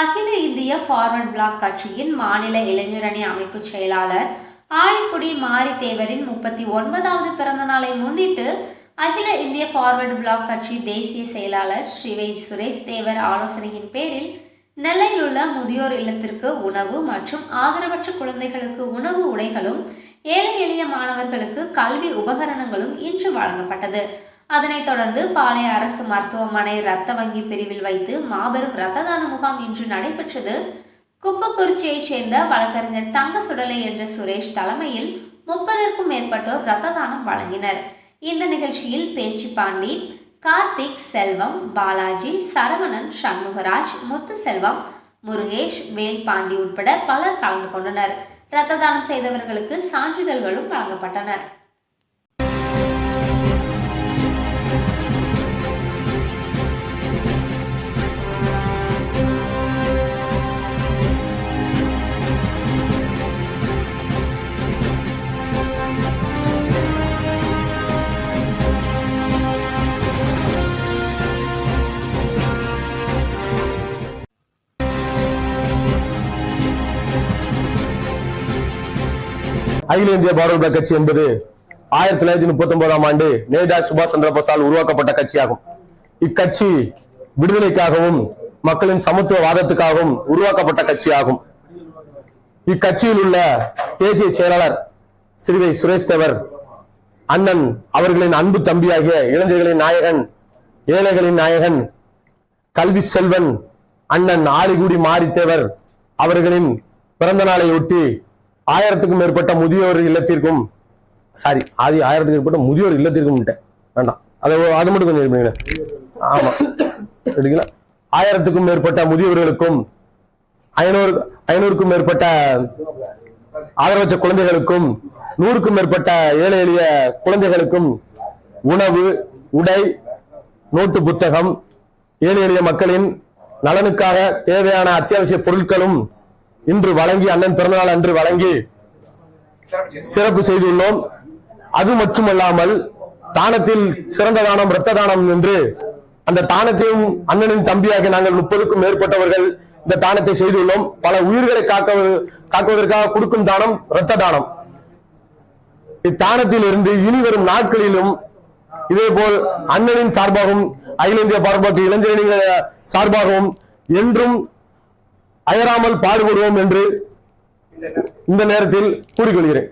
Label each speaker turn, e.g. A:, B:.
A: அகில இந்திய forward black கட்சியின் மாநில இளைஞரணி அமைப்பு செயலாளர் ஆலிக்குடி மாரித்தேவரின் முப்பத்தி ஒன்பதாவது பிறந்த நாளை முன்னிட்டு அகில இந்திய ஃபார்வர்டு பிளாக் கட்சி தேசிய செயலாளர் ஸ்ரீவை சுரேஷ் தேவர் ஆலோசனையின் பேரில் நெல்லையில் உள்ள முதியோர் இல்லத்திற்கு உணவு மற்றும் ஆதரவற்ற குழந்தைகளுக்கு உணவு உடைகளும் ஏழை எளிய மாணவர்களுக்கு கல்வி உபகரணங்களும் இன்று வழங்கப்பட்டது. அதனைத் தொடர்ந்து பாளைய அரசு மருத்துவமனை இரத்த வங்கி பிரிவில் வைத்து மாபெரும் இரத்த தான முகாம் இன்று நடைபெற்றது. குப்பக்குறிச்சியைச் சேர்ந்த வழக்கறிஞர் தங்க சுடலை என்ற சுரேஷ் தலைமையில் முப்பதற்கும் மேற்பட்டோர் இரத்த தானம் வழங்கினர். இந்த நிகழ்ச்சியில் பேச்சு பாண்டி கார்த்திக் செல்வம் பாலாஜி சரவணன் சண்முகராஜ் முத்துசெல்வம் முருகேஷ் வேல்பாண்டி உட்பட பலர் கலந்து கொண்டனர். இரத்த தானம் செய்தவர்களுக்கு சான்றிதழ்களும் வழங்கப்பட்டன.
B: அகில இந்திய பாரத கட்சி என்பது ஆயிரத்தி தொள்ளாயிரத்தி முப்பத்தி ஒன்பதாம் ஆண்டு நேதாஜி சுபாஷ் சந்திர போஸால் உருவாக்கப்பட்ட கட்சியாகும். இக்கட்சி விடுதலைக்காகவும் மக்களின் சமத்துவ வாதத்துக்காகவும் உருவாக்கப்பட்ட கட்சியாகும். இக்கட்சியில் உள்ள தேசிய செயலாளர் சிறுவை சுரேஷ் தேவர் அண்ணன் அவர்களின் அன்பு தம்பியாகிய இளைஞர்களின் நாயகன் ஏழைகளின் நாயகன் கல்வி செல்வன் அண்ணன் ஆலிகுடி மாரித்தேவர் அவர்களின் பிறந்த நாளையொட்டி ஆயிரத்துக்கும் மேற்பட்ட முதியோர் இல்லத்திற்கும் சாரி ஆதி ஆயிரத்துக்கு மேற்பட்ட முதியோர் இல்லத்திற்கும் வேண்டாம். அதை அது மட்டும் கொஞ்சம் பண்ணுங்க. ஆமா. சரிங்களா? ஆயிரத்துக்கும் மேற்பட்ட முதியோர்களுக்கும் ஐநூறு ஐநூறுக்கும் மேற்பட்ட ஆதரவற்ற குழந்தைகளுக்கும் நூறுக்கும் மேற்பட்ட ஏழை எளிய குழந்தைகளுக்கும் உணவு உடை நோட்டு புத்தகம் ஏழை எளிய மக்களின் நலனுக்காக தேவையான அத்தியாவசிய பொருட்களும் இன்று வழங்கி அண்ணன் பிறந்தநாள் அன்று வழங்கி சிறப்பு செய்துள்ளோம். அது மட்டுமல்லாமல் தானத்தில் சிறந்த தானம் இரத்த தானம் என்று அந்த தானத்தையும் அண்ணனின் தம்பியாக நாங்கள் முப்பதுக்கும் மேற்பட்டவர்கள் இந்த தானத்தை செய்துள்ளோம். பல உயிர்களை காக்க காக்குவதற்காக கொடுக்கும் தானம் இரத்த தானம். இத்தானத்தில் இருந்து இனி வரும் நாட்களிலும் இதேபோல் அண்ணனின் சார்பாகவும் அகில இந்திய பார்ப்பாக்கு இளைஞர்களின் சார்பாகவும் என்றும் அயராமல் பாடுபடுவோம் என்று இந்த நேரத்தில் கூறிக்கொள்கிறேன்.